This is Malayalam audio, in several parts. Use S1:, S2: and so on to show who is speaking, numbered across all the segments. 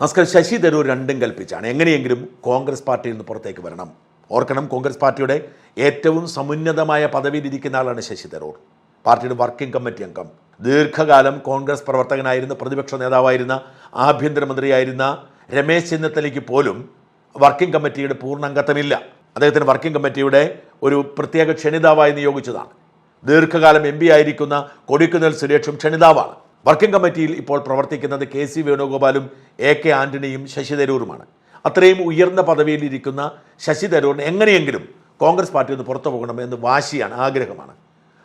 S1: നമസ്കാരം. ശശി തരൂർ രണ്ടും കൽപ്പിച്ചാണ്. എങ്ങനെയെങ്കിലും കോൺഗ്രസ് പാർട്ടിയിൽ നിന്ന് പുറത്തേക്ക് വരണം. ഓർക്കണം കോൺഗ്രസ് പാർട്ടിയുടെ ഏറ്റവും സമുന്നതമായ പദവിയിലിരിക്കുന്ന ആളാണ് ശശി തരൂർ. പാർട്ടിയുടെ വർക്കിംഗ് കമ്മിറ്റി അംഗം. ദീർഘകാലം കോൺഗ്രസ് പ്രവർത്തകനായിരുന്ന പ്രതിപക്ഷ നേതാവായിരുന്ന ആഭ്യന്തരമന്ത്രിയായിരുന്ന രമേശ് ചെന്നിത്തലയ്ക്ക് പോലും വർക്കിംഗ് കമ്മിറ്റിയുടെ പൂർണ അംഗത്വമില്ല അദ്ദേഹത്തിന് വർക്കിംഗ് കമ്മിറ്റിയുടെ ഒരു പ്രത്യേക ക്ഷണിതാവായി നിയോഗിച്ചതാണ്. ദീർഘകാലം എം പി ആയിരിക്കുന്ന കൊടിക്കുന്നിൽ സുരേഷും ക്ഷണിതാവാണ്. വർക്കിംഗ് കമ്മിറ്റിയിൽ ഇപ്പോൾ പ്രവർത്തിക്കുന്നത് കെ സി വേണുഗോപാലും എ കെ ആന്റണിയും ശശി തരൂരുമാണ്. അത്രയും ഉയർന്ന പദവിയിൽ ഇരിക്കുന്ന ശശി തരൂരിന് എങ്ങനെയെങ്കിലും കോൺഗ്രസ് പാർട്ടിയിൽ നിന്ന് പുറത്തു പോകണമെന്ന് വാശിയാണ് ആഗ്രഹമാണ്.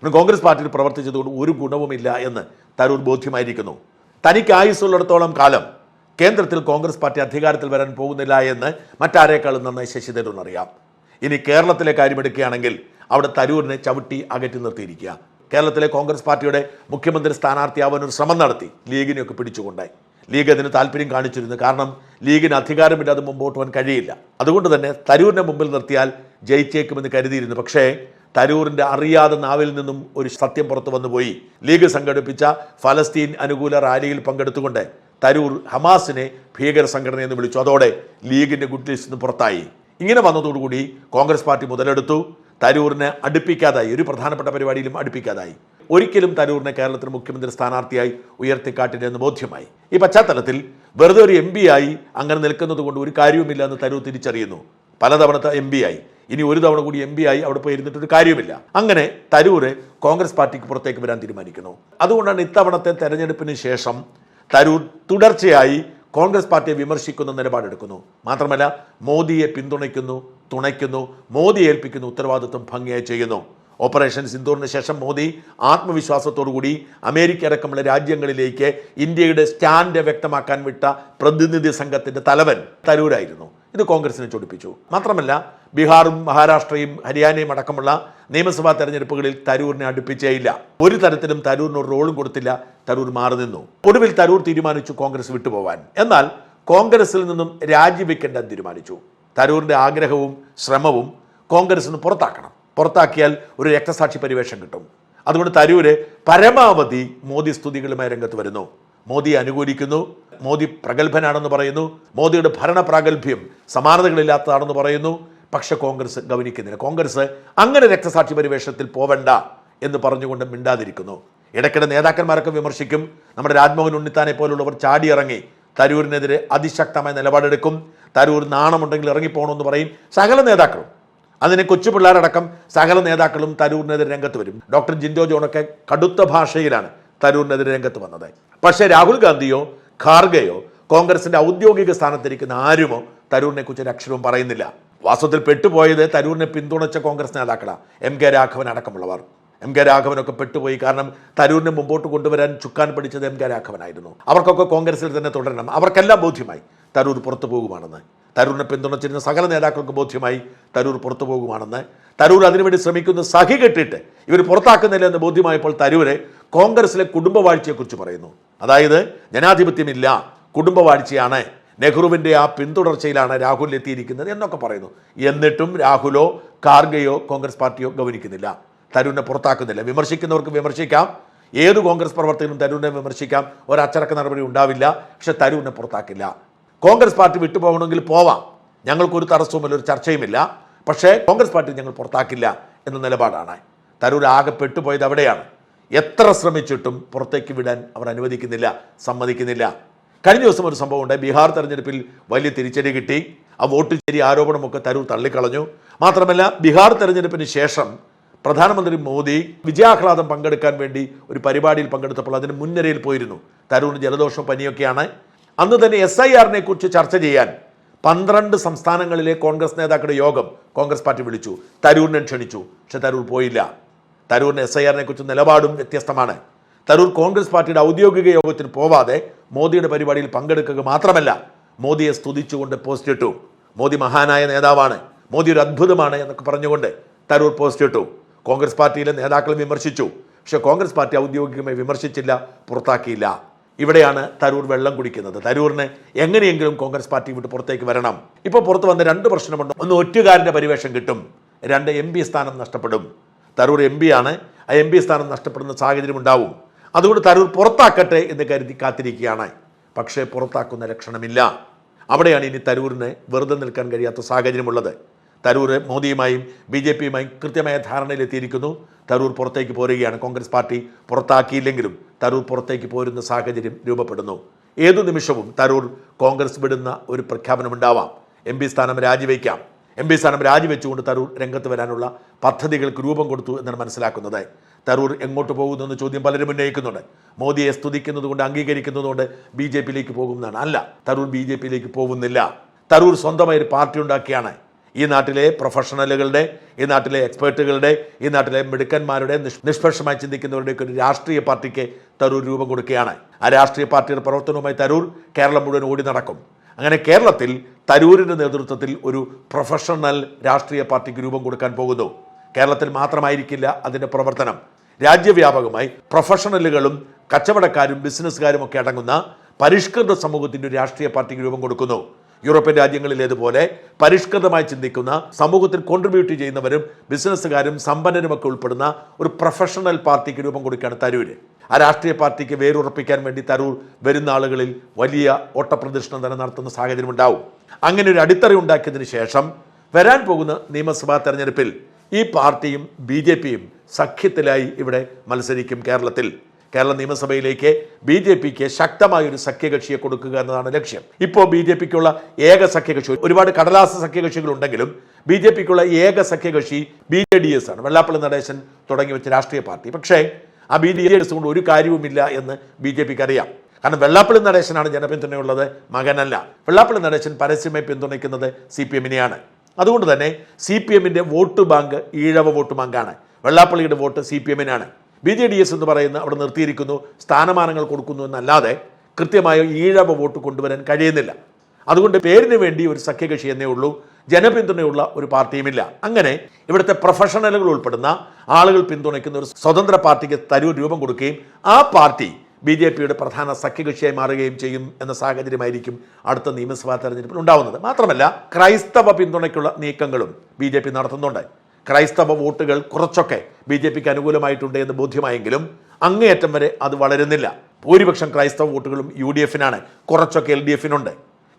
S1: കോൺഗ്രസ് പാർട്ടിയിൽ പ്രവർത്തിച്ചതുകൊണ്ട് ഒരു ഗുണവുമില്ല എന്ന് തരൂർ ബോധ്യമായിരിക്കുന്നു. തനിക്ക് ആയുസ്സുള്ളിടത്തോളം കാലം കേന്ദ്രത്തിൽ കോൺഗ്രസ് പാർട്ടി അധികാരത്തിൽ വരാൻ പോകുന്നില്ല എന്ന് മറ്റാരേക്കാളും നന്നായി ശശി തരൂർ അറിയാം ഇനി കേരളത്തിലെ കാര്യമെടുക്കുകയാണെങ്കിൽ അവിടെ തരൂരിനെ ചവിട്ടി അകറ്റി നിർത്തിയിരിക്കുക. കേരളത്തിലെ കോൺഗ്രസ് പാർട്ടിയുടെ മുഖ്യമന്ത്രി സ്ഥാനാർത്ഥിയാവാൻ ഒരു ശ്രമം നടത്തി. ലീഗിനെയൊക്കെ പിടിച്ചുകൊണ്ടായി. ലീഗ് അതിന് താല്പര്യം കാണിച്ചിരുന്നു. കാരണം ലീഗിന് അധികാരമില്ലാതെ മുമ്പോട്ട് പോകാൻ കഴിയില്ല. അതുകൊണ്ട് തന്നെ തരൂരിനെ മുമ്പിൽ നിർത്തിയാൽ ജയിച്ചേക്കുമെന്ന് കരുതിയിരുന്നു. പക്ഷേ തരൂരിന്റെ അറിയാതെ നാവിൽ നിന്നും ഒരു സത്യം പുറത്തു വന്നുപോയി ലീഗ് സംഘടിപ്പിച്ച ഫലസ്തീൻ അനുകൂല റാലിയിൽ പങ്കെടുത്തുകൊണ്ട് തരൂർ ഹമാസിനെ ഭീകര സംഘടന എന്ന് വിളിച്ചു. അതോടെ ലീഗിന്റെ ഗുഡ് ലിസ്റ്റ് നിന്ന് പുറത്തായി. ഇങ്ങനെ വന്നതോടുകൂടി കോൺഗ്രസ് പാർട്ടി മുതലെടുത്തു. തരൂരിനെ അടുപ്പിക്കാതായി. ഒരു പ്രധാനപ്പെട്ട പരിപാടിയിലും അടുപ്പിക്കാതായി. ഒരിക്കലും തരൂറിനെ കേരളത്തിൽ മുഖ്യമന്ത്രി സ്ഥാനാർത്ഥിയായി ഉയർത്തിക്കാട്ടില്ലെന്ന് ബോധ്യമായി. ഈ പശ്ചാത്തലത്തിൽ വെറുതെ ഒരു എം ആയി അങ്ങനെ നിൽക്കുന്നത് കൊണ്ട് ഒരു കാര്യവുമില്ല എന്ന് തരൂർ തിരിച്ചറിയുന്നു. പലതവണത്തെ എം ആയി. ഇനി ഒരു തവണ കൂടി എം ആയി അവിടെ പോയി ഇരുന്നിട്ടൊരു കാര്യമില്ല അങ്ങനെ തരൂര് കോൺഗ്രസ് പാർട്ടിക്ക് പുറത്തേക്ക് വരാൻ തീരുമാനിക്കുന്നു. അതുകൊണ്ടാണ് ഇത്തവണത്തെ തെരഞ്ഞെടുപ്പിന് ശേഷം തരൂർ തുടർച്ചയായി കോൺഗ്രസ് പാർട്ടിയെ വിമർശിക്കുന്ന നിലപാടെടുക്കുന്നു. മാത്രമല്ല മോദിയെ പിന്തുണയ്ക്കുന്നു തുണയ്ക്കുന്നു മോദി ഏൽപ്പിക്കുന്ന ഉത്തരവാദിത്വം ഭംഗിയായി ചെയ്യുന്നു. ഓപ്പറേഷൻ സിന്ദൂറിന് ശേഷം മോദി ആത്മവിശ്വാസത്തോടുകൂടി അമേരിക്ക അടക്കമുള്ള രാജ്യങ്ങളിലേക്ക് ഇന്ത്യയുടെ സ്റ്റാൻഡ് വ്യക്തമാക്കാൻ വിട്ട പ്രതിനിധി സംഘത്തിന്റെ തലവൻ തരൂരായിരുന്നു. ഇത് കോൺഗ്രസിനെ ചൊടിപ്പിച്ചു. മാത്രമല്ല ബീഹാറും മഹാരാഷ്ട്രയും ഹരിയാനയും അടക്കമുള്ള നിയമസഭാ തെരഞ്ഞെടുപ്പുകളിൽ തരൂരിനെ അടുപ്പിച്ചേയില്ല. ഒരു തരത്തിലും തരൂരിന് ഒരു റോളും കൊടുത്തില്ല. തരൂർ മാറി നിന്നു. ഒടുവിൽ തരൂർ തീരുമാനിച്ചു കോൺഗ്രസ് വിട്ടുപോവാൻ. എന്നാൽ കോൺഗ്രസിൽ നിന്നും രാജിവെക്കേണ്ടെന്ന് തീരുമാനിച്ചു. തരൂരിന്റെ ആഗ്രഹവും ശ്രമവും കോൺഗ്രസിന് പുറത്താക്കണം. പുറത്താക്കിയാൽ ഒരു രക്തസാക്ഷി പരിവേഷം കിട്ടും. അതുകൊണ്ട് തരൂര് പരമാവധി മോദി സ്തുതികളുമായി രംഗത്ത് വരുന്നു. മോദി അനുകൂലിക്കുന്നു. മോദി പ്രഗത്ഭനാണെന്ന് പറയുന്നു. മോദിയുടെ ഭരണ പ്രാഗൽഭ്യം സമാനതകളില്ലാത്തതാണെന്ന് പറയുന്നു. പക്ഷെ കോൺഗ്രസ് ഗവനിക്കുന്നില്ല കോൺഗ്രസ് അങ്ങനെ രക്തസാക്ഷി പരിവേഷത്തിൽ പോവണ്ട എന്ന് പറഞ്ഞുകൊണ്ട് മിണ്ടാതിരിക്കുന്നു. ഇടയ്ക്കിടെ നേതാക്കന്മാരൊക്കെ വിമർശിക്കും. നമ്മുടെ രാജ്മോഹൻ ഉണ്ണിത്താനെ പോലുള്ളവർ ചാടിയിറങ്ങി തരൂരിനെതിരെ അതിശക്തമായ നിലപാടെടുക്കും. തരൂർ നാണമുണ്ടെങ്കിൽ ഇറങ്ങിപ്പോകണമെന്ന് പറയും സകല നേതാക്കളും. അതിന് കൊച്ചു പിള്ളേരടക്കം സകല നേതാക്കളും തരൂരിനെതിരെ രംഗത്ത് വരും. ഡോക്ടർ ജിൻഡോ ജോണൊക്കെ കടുത്ത ഭാഷയിലാണ് തരൂരിനെതിരെ രംഗത്ത് വന്നത്. പക്ഷേ രാഹുൽ ഗാന്ധിയോ ഖാർഗയോ കോൺഗ്രസിന്റെ ഔദ്യോഗിക സ്ഥാനത്തിരിക്കുന്ന ആരുമോ തരൂരിനെ കുറിച്ച് ഒരു അക്ഷരവും പറയുന്നില്ല. വാസ്തവത്തിൽ പെട്ടുപോയത് തരൂരിനെ പിന്തുണച്ച കോൺഗ്രസ് നേതാക്കളാണ് എം കെ രാഘവൻ അടക്കമുള്ളവർ. എം കെ രാഘവനൊക്കെ പെട്ടുപോയി കാരണം തരൂരിനെ മുമ്പോട്ട് കൊണ്ടുവരാൻ ചുക്കാൻ പിടിച്ചത് എം കെ രാഘവനായിരുന്നു. അവർക്കൊക്കെ കോൺഗ്രസിൽ തന്നെ തുടരണം. അവർക്കെല്ലാം ബോധ്യമായി. തരൂർ പുറത്തു പോകുമാണെന്ന് തരൂരിനെ പിന്തുണച്ചിരുന്ന സകല നേതാക്കൾക്ക് ബോധ്യമായി തരൂർ പുറത്തു പോകുമാണെന്ന് തരൂർ അതിനുവേണ്ടി ശ്രമിക്കുന്ന സഹി കെട്ടിയിട്ട് ഇവർ പുറത്താക്കുന്നില്ല എന്ന് ബോധ്യമായപ്പോൾ തരൂര് കോൺഗ്രസിലെ കുടുംബവാഴ്ചയെക്കുറിച്ച് പറയുന്നു. അതായത് ജനാധിപത്യമില്ല കുടുംബവാഴ്ചയാണ്. നെഹ്റുവിന്റെ ആ പിന്തുടർച്ചയിലാണ് രാഹുൽ എത്തിയിരിക്കുന്നത് എന്നൊക്കെ പറയുന്നു. എന്നിട്ടും രാഹുലോ കാർഗയോ കോൺഗ്രസ് പാർട്ടിയോ ഗവനിക്കുന്നില്ല. തരൂരിനെ പുറത്താക്കുന്നില്ല. വിമർശിക്കുന്നവർക്ക് വിമർശിക്കാം. ഏത് കോൺഗ്രസ് പ്രവർത്തകനും തരൂരിനെ വിമർശിക്കാം. ഒരച്ചടക്ക നടപടി ഉണ്ടാവില്ല. പക്ഷെ തരൂരിനെ പുറത്താക്കില്ല. കോൺഗ്രസ് പാർട്ടി വിട്ടുപോകണമെങ്കിൽ പോവാം. ഞങ്ങൾക്കൊരു തടസ്സവുമില്ല ഒരു ചർച്ചയുമില്ല. പക്ഷേ കോൺഗ്രസ് പാർട്ടി ഞങ്ങൾ പുറത്താക്കില്ല എന്ന നിലപാടാണ്. തരൂർ ആകെ പെട്ടുപോയത് അവിടെയാണ്. എത്ര ശ്രമിച്ചിട്ടും പുറത്തേക്ക് വിടാൻ അവർ അനുവദിക്കുന്നില്ല സമ്മതിക്കുന്നില്ല. കഴിഞ്ഞ ദിവസം ഒരു സംഭവം ഉണ്ട് ബീഹാർ തെരഞ്ഞെടുപ്പിൽ വലിയ തിരിച്ചടി കിട്ടി. ആ വോട്ട് ചേരി ആരോപണമൊക്കെ തരൂർ തള്ളിക്കളഞ്ഞു. മാത്രമല്ല ബീഹാർ തെരഞ്ഞെടുപ്പിന് ശേഷം പ്രധാനമന്ത്രി മോദി വിജയാഹ്ലാദം പങ്കെടുക്കാൻ വേണ്ടി ഒരു പരിപാടിയിൽ പങ്കെടുത്തപ്പോൾ അതിന് മുൻനിരയിൽ പോയിരുന്നു. തരൂർ ജലദോഷം പനിയൊക്കെയാണ്. അന്ന് തന്നെ എസ് ഐ ആറിനെ കുറിച്ച് ചർച്ച ചെയ്യാൻ പന്ത്രണ്ട് സംസ്ഥാനങ്ങളിലെ കോൺഗ്രസ് നേതാക്കളുടെ യോഗം കോൺഗ്രസ് പാർട്ടി വിളിച്ചു. തരൂരിനെ ക്ഷണിച്ചു. പക്ഷെ തരൂർ പോയില്ല. തരൂരിന് എസ് ഐ ആറിനെ കുറിച്ച് നിലപാടും വ്യത്യസ്തമാണ്. തരൂർ കോൺഗ്രസ് പാർട്ടിയുടെ ഔദ്യോഗിക യോഗത്തിന് പോവാതെ മോദിയുടെ പരിപാടിയിൽ പങ്കെടുക്കുക മാത്രമല്ല മോദിയെ സ്തുതിച്ചുകൊണ്ട് പോസ്റ്റ് ഇട്ടു. മോദി മഹാനായ നേതാവാണ്. മോദി ഒരു അത്ഭുതമാണ് എന്നൊക്കെ പറഞ്ഞുകൊണ്ട് തരൂർ പോസ്റ്റ് ഇട്ടു. കോൺഗ്രസ് പാർട്ടിയിലെ നേതാക്കൾ വിമർശിച്ചു. പക്ഷെ കോൺഗ്രസ് പാർട്ടി ഔദ്യോഗികമായി വിമർശിച്ചില്ല പുറത്താക്കിയില്ല. ഇവിടെയാണ് തരൂർ വെള്ളം കുടിക്കുന്നത്. തരൂരിന് എങ്ങനെയെങ്കിലും കോൺഗ്രസ് പാർട്ടി വിട്ട് പുറത്തേക്ക് വരണം. ഇപ്പോൾ പുറത്ത് വന്ന് രണ്ട് പ്രശ്നമുണ്ട്. ഒന്ന് ഒറ്റുകാരന്റെ പരിവേഷം കിട്ടും. രണ്ട് എം പി സ്ഥാനം നഷ്ടപ്പെടും. തരൂർ എം പി ആണ്. ആ എം പി സ്ഥാനം നഷ്ടപ്പെടുന്ന സാഹചര്യം ഉണ്ടാവും. അതുകൊണ്ട് തരൂർ പുറത്താക്കട്ടെ എന്ന് കരുതി കാത്തിരിക്കുകയാണ്. പക്ഷേ പുറത്താക്കുന്ന ലക്ഷണമില്ല. അവിടെയാണ് ഇനി തരൂരിന് വെറുതെ നിൽക്കാൻ കഴിയാത്ത സാഹചര്യമുള്ളത്. തരൂർ മോദിയുമായും ബി ജെ പിയുമായും കൃത്യമായ ധാരണയിലെത്തിയിരിക്കുന്നു. തരൂർ പുറത്തേക്ക് പോരുകയാണ് കോൺഗ്രസ് പാർട്ടി. പുറത്താക്കിയില്ലെങ്കിലും തരൂർ പുറത്തേക്ക് പോരുന്ന സാഹചര്യം രൂപപ്പെടുന്നു. ഏതു നിമിഷവും തരൂർ കോൺഗ്രസ് വിടുന്ന ഒരു പ്രഖ്യാപനമുണ്ടാവാം. എം പി സ്ഥാനം രാജിവെക്കാം. എം പി സ്ഥാനം രാജിവെച്ചുകൊണ്ട് തരൂർ രംഗത്ത് വരാനുള്ള പദ്ധതികൾക്ക് രൂപം കൊടുത്തു എന്നാണ് മനസ്സിലാക്കുന്നത്. തരൂർ എങ്ങോട്ട് പോകുന്നു എന്ന ചോദ്യം പലരും ഉന്നയിക്കുന്നുണ്ട്. മോദിയെ സ്തുതിക്കുന്നതുകൊണ്ട് അംഗീകരിക്കുന്നതുകൊണ്ട് ബി ജെ പിയിലേക്ക് പോകുന്നതാണ്. അല്ല തരൂർ ബി ജെ പിയിലേക്ക് പോകുന്നില്ല. തരൂർ സ്വന്തമായി ഒരു പാർട്ടി ഉണ്ടാക്കിയാണ്. ഈ നാട്ടിലെ പ്രൊഫഷണലുകളുടെ ഈ നാട്ടിലെ എക്സ്പേർട്ടുകളുടെ ഈ നാട്ടിലെ മിടുക്കന്മാരുടെ നിഷ്പക്ഷമായി ചിന്തിക്കുന്നവരുടെയൊക്കെ ഒരു രാഷ്ട്രീയ പാർട്ടിക്ക് തരൂർ രൂപം കൊടുക്കുകയാണ്. ആ രാഷ്ട്രീയ പാർട്ടിയുടെ പ്രവർത്തനവുമായി തരൂർ കേരളം മുഴുവൻ ഓടി നടക്കും. അങ്ങനെ കേരളത്തിൽ തരൂരിന്റെ നേതൃത്വത്തിൽ ഒരു പ്രൊഫഷണൽ രാഷ്ട്രീയ പാർട്ടിക്ക് രൂപം കൊടുക്കാൻ പോകുന്നു. കേരളത്തിൽ മാത്രമായിരിക്കില്ല അതിന്റെ പ്രവർത്തനം. രാജ്യവ്യാപകമായി പ്രൊഫഷണലുകളും കച്ചവടക്കാരും ബിസിനസ്സുകാരും ഒക്കെ അടങ്ങുന്ന പരിഷ്കൃത സമൂഹത്തിന്റെ രാഷ്ട്രീയ പാർട്ടിക്ക് രൂപം കൊടുക്കുന്നു. യൂറോപ്യൻ രാജ്യങ്ങളിലേതുപോലെ പരിഷ്കൃതമായി ചിന്തിക്കുന്ന സമൂഹത്തിൽ കോൺട്രിബ്യൂട്ട് ചെയ്യുന്നവരും ബിസിനസ്സുകാരും സമ്പന്നരുമൊക്കെ ഉൾപ്പെടുന്ന ഒരു പ്രൊഫഷണൽ പാർട്ടിക്ക് രൂപം കൊടുക്കുകയാണ് തരൂര് ആ രാഷ്ട്രീയ പാർട്ടിക്ക് വേരുറപ്പിക്കാൻ വേണ്ടി തരൂർ വരുന്ന ആളുകളിൽ വലിയ ഓട്ടപ്രദർശനം തന്നെ നടത്തുന്ന സാഹചര്യം ഉണ്ടാവും. അങ്ങനെ ഒരു അടിത്തറ ഉണ്ടാക്കിയതിന് ശേഷം വരാൻ പോകുന്ന നിയമസഭാ തെരഞ്ഞെടുപ്പിൽ ഈ പാർട്ടിയും ബി സഖ്യത്തിലായി ഇവിടെ മത്സരിക്കും കേരളത്തിൽ. കേരള നിയമസഭയിലേക്ക് ബി ജെ പിക്ക് ശക്തമായ ഒരു സഖ്യകക്ഷിയെ കൊടുക്കുക എന്നതാണ് ലക്ഷ്യം. ഇപ്പോൾ ബി ജെ പിക്കുള്ള ഏക സഖ്യകക്ഷി ഒരുപാട് കടലാസ സഖ്യകക്ഷികൾ ഉണ്ടെങ്കിലും ബി ജെ പിക്കുള്ള ഏക സഖ്യകക്ഷി ബി ജെ ഡി എസ് ആണ്. വെള്ളാപ്പള്ളി നടേശൻ തുടങ്ങി വെച്ച രാഷ്ട്രീയ പാർട്ടി. പക്ഷേ ആ ബി ഡി എസ് കൊണ്ട് ഒരു കാര്യവുമില്ല എന്ന് ബി ജെ പിക്ക് അറിയാം കാരണം വെള്ളാപ്പള്ളി നടേശനാണ് ജനപിന്തുണയുള്ളത് മകനല്ല. വെള്ളാപ്പള്ളി നടേശൻ പരസ്യമായി പിന്തുണയ്ക്കുന്നത് സി പി എമ്മിനെയാണ്. അതുകൊണ്ട് തന്നെ സി പി എമ്മിന്റെ വോട്ട് ബാങ്ക് ഈഴവ വോട്ട് ബാങ്കാണ്. വെള്ളാപ്പള്ളിയുടെ വോട്ട് സി പി എമ്മിനാണ്. ബി ജെ ഡി എസ് എന്ന് പറയുന്ന അവിടെ നിർത്തിയിരിക്കുന്നു സ്ഥാനമാനങ്ങൾ കൊടുക്കുന്നു എന്നല്ലാതെ കൃത്യമായ ഈഴവ വോട്ട് കൊണ്ടുവരാൻ കഴിയുന്നില്ല. അതുകൊണ്ട് പേരിന് വേണ്ടി ഒരു സഖ്യകക്ഷി എന്നേ ഉള്ളൂ ജനപിന്തുണയുള്ള ഒരു പാർട്ടിയുമില്ല. അങ്ങനെ ഇവിടുത്തെ പ്രൊഫഷണലുകൾ ഉൾപ്പെടുന്ന ആളുകൾ പിന്തുണയ്ക്കുന്ന ഒരു സ്വതന്ത്ര പാർട്ടിക്ക് തരൂർ രൂപം കൊടുക്കുകയും ആ പാർട്ടി ബി ജെ പിയുടെ പ്രധാന സഖ്യകക്ഷിയായി മാറുകയും ചെയ്യും എന്ന സാഹചര്യമായിരിക്കും അടുത്ത നിയമസഭാ തെരഞ്ഞെടുപ്പിൽ ഉണ്ടാവുന്നത്. മാത്രമല്ല ക്രൈസ്തവ പിന്തുണയ്ക്കുള്ള നീക്കങ്ങളും ബി നടത്തുന്നുണ്ട്. ക്രൈസ്തവ വോട്ടുകൾ കുറച്ചൊക്കെ ബി ജെ പിക്ക് അനുകൂലമായിട്ടുണ്ട് എന്ന് ബോധ്യമായെങ്കിലും അങ്ങേയറ്റം വരെ അത് വളരുന്നില്ല. ഭൂരിപക്ഷം ക്രൈസ്തവ വോട്ടുകളും യു ഡി എഫിനാണ്. കുറച്ചൊക്കെ L D എഫിനുണ്ട്.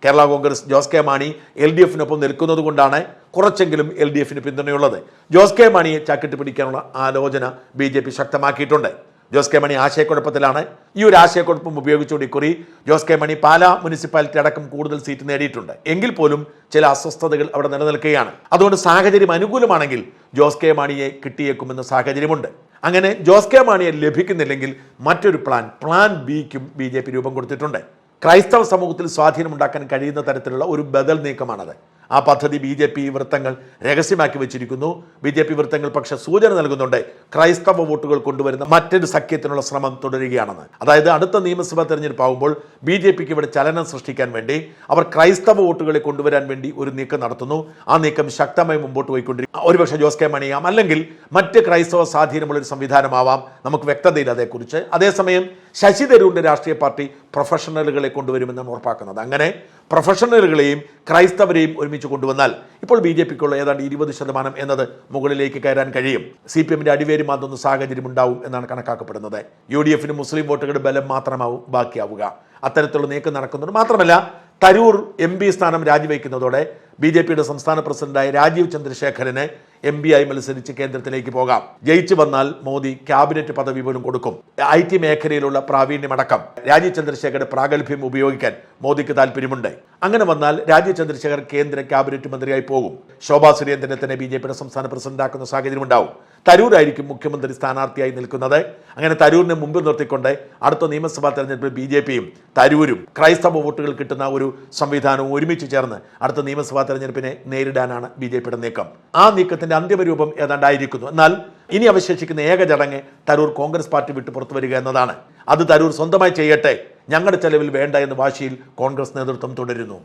S1: Kerala Congress Jose K Mani L D എഫിനൊപ്പം നിൽക്കുന്നത് കൊണ്ടാണ് കുറച്ചെങ്കിലും എൽ ഡി എഫിന് പിന്തുണയുള്ളത്. ജോസ് കെ മാണിയെ ചാക്കിട്ട് പിടിക്കാനുള്ള ആലോചന ബി ശക്തമാക്കിയിട്ടുണ്ട്. ജോസ് കെ മണി ആശയക്കുഴപ്പത്തിലാണ്. ഈ ഒരു ആശയക്കുഴപ്പം ഉപയോഗിച്ചുകൊണ്ട് ഇക്കുറി ജോസ് കെ മണി പാലാ മുനിസിപ്പാലിറ്റി അടക്കം കൂടുതൽ സീറ്റ് നേടിയിട്ടുണ്ട്. എങ്കിൽ പോലും ചില അസ്വസ്ഥതകൾ അവിടെ നിലനിൽക്കുകയാണ്. അതുകൊണ്ട് സാഹചര്യം അനുകൂലമാണെങ്കിൽ ജോസ് കെ മാണിയെ കിട്ടിയേക്കുമെന്ന സാഹചര്യമുണ്ട്. അങ്ങനെ ജോസ് കെ മാണിയെ ലഭിക്കുന്നില്ലെങ്കിൽ മറ്റൊരു പ്ലാൻ പ്ലാൻ ബിക്കും ബി രൂപം കൊടുത്തിട്ടുണ്ട്. ക്രൈസ്തവ സമൂഹത്തിൽ സ്വാധീനമുണ്ടാക്കാൻ കഴിയുന്ന തരത്തിലുള്ള ഒരു ബദൽ നീക്കമാണത്. ആ പദ്ധതി ബി ജെ പി വൃത്തങ്ങൾ രഹസ്യമാക്കി വെച്ചിരിക്കുന്നു. ബി ജെ പി വൃത്തങ്ങൾ പക്ഷേ സൂചന നൽകുന്നുണ്ട്. ക്രൈസ്തവ വോട്ടുകൾ കൊണ്ടുവരുന്ന മറ്റൊരു സഖ്യത്തിനുള്ള ശ്രമം തുടരുകയാണെന്ന്. അതായത് അടുത്ത നിയമസഭാ തെരഞ്ഞെടുപ്പ് ആകുമ്പോൾ ബി ജെ പിക്ക് ഇവിടെ ചലനം സൃഷ്ടിക്കാൻ വേണ്ടി അവർ ക്രൈസ്തവ വോട്ടുകളെ കൊണ്ടുവരാൻ വേണ്ടി ഒരു നീക്കം നടത്തുന്നു. ആ നീക്കം ശക്തമായി മുമ്പോട്ട് പോയിക്കൊണ്ടിരിക്കും ഒരുപക്ഷെ ജോസ് കെ മണിയാം അല്ലെങ്കിൽ മറ്റ് ക്രൈസ്തവ സ്വാധീനമുള്ള ഒരു സംവിധാനമാവാം. നമുക്ക് വ്യക്തതയില്ല അതേക്കുറിച്ച്. അതേസമയം ശശി തരൂരിന്റെ രാഷ്ട്രീയ പാർട്ടി പ്രൊഫഷണലുകളെ കൊണ്ടുവരുമെന്നാണ് ഉറപ്പാക്കുന്നത്. അങ്ങനെ പ്രൊഫഷണലുകളെയും ക്രൈസ്തവരെയും ഒരുമിച്ച് കൊണ്ടുവന്നാൽ ഇപ്പോൾ ബി ജെ പിക്കുള്ള ഏതാണ്ട് ഇരുപത് ശതമാനം എന്നത് മുകളിലേക്ക് കയറാൻ കഴിയും. സി പി എമ്മിന്റെ അടിവേര് മാന്തുന്ന സാഹചര്യം ഉണ്ടാവും എന്നാണ് കണക്കാക്കപ്പെടുന്നത്. യു ഡി എഫിന് മുസ്ലിം വോട്ടുകളുടെ ബലം മാത്രമാവും ബാക്കിയാവുക. അത്തരത്തിലുള്ള നീക്കം നടക്കുന്നുണ്ട്. മാത്രമല്ല തരൂർ എം പി സ്ഥാനം രാജിവെക്കുന്നതോടെ ബി ജെ പിയുടെ സംസ്ഥാന പ്രസിഡന്റായ രാജീവ് ചന്ദ്രശേഖരന് എം പി ആയി മത്സരിച്ച് കേന്ദ്രത്തിലേക്ക് പോകാം. ജയിച്ചു വന്നാൽ മോദി ക്യാബിനറ്റ് പദവി പോലും കൊടുക്കും. ഐ ടി മേഖലയിലുള്ള പ്രാവീണ്യമടക്കം. രാജീവ് ചന്ദ്രശേഖരുടെ പ്രാഗൽഭ്യം ഉപയോഗിക്കാൻ മോദിക്ക് താല്പര്യമുണ്ട്. അങ്ങനെ വന്നാൽ രാജീവ് ചന്ദ്രശേഖർ കേന്ദ്ര ക്യാബിനറ്റ് മന്ത്രിയായി പോകും. ശോഭാ സുരേന്ദ്രനെ തന്നെ ബി ജെ പിയുടെ സംസ്ഥാന പ്രസിഡന്റാക്കുന്ന സാഹചര്യം ഉണ്ടാവും തരൂരായിരിക്കും മുഖ്യമന്ത്രി സ്ഥാനാർത്ഥിയായി നിൽക്കുന്നത്. അങ്ങനെ തരൂരിനെ മുമ്പിൽ നിർത്തിക്കൊണ്ട് അടുത്ത നിയമസഭാ തെരഞ്ഞെടുപ്പിൽ ബി ജെ പിയും തരൂരും ക്രൈസ്തവ വോട്ടുകൾ കിട്ടുന്ന ഒരു സംവിധാനവും ഒരുമിച്ച് ചേർന്ന് അടുത്ത നിയമസഭാ തെരഞ്ഞെടുപ്പിനെ നേരിടാനാണ് ബി ജെ പിയുടെ നീക്കം. ആ നീക്കത്തിന്റെ അന്തിമരൂപം ഏതാണ്ടായിരിക്കുന്നു. എന്നാൽ ഇനി അവശേഷിക്കുന്ന ഏക ചടങ്ങ് തരൂർ കോൺഗ്രസ് പാർട്ടി വിട്ട് പുറത്തു വരിക എന്നതാണ്. അത് തരൂർ സ്വന്തമായി ചെയ്യട്ടെ ഞങ്ങളുടെ ചെലവിൽ വേണ്ട എന്ന വാശിയിൽ കോൺഗ്രസ് നേതൃത്വം തുടരുന്നു.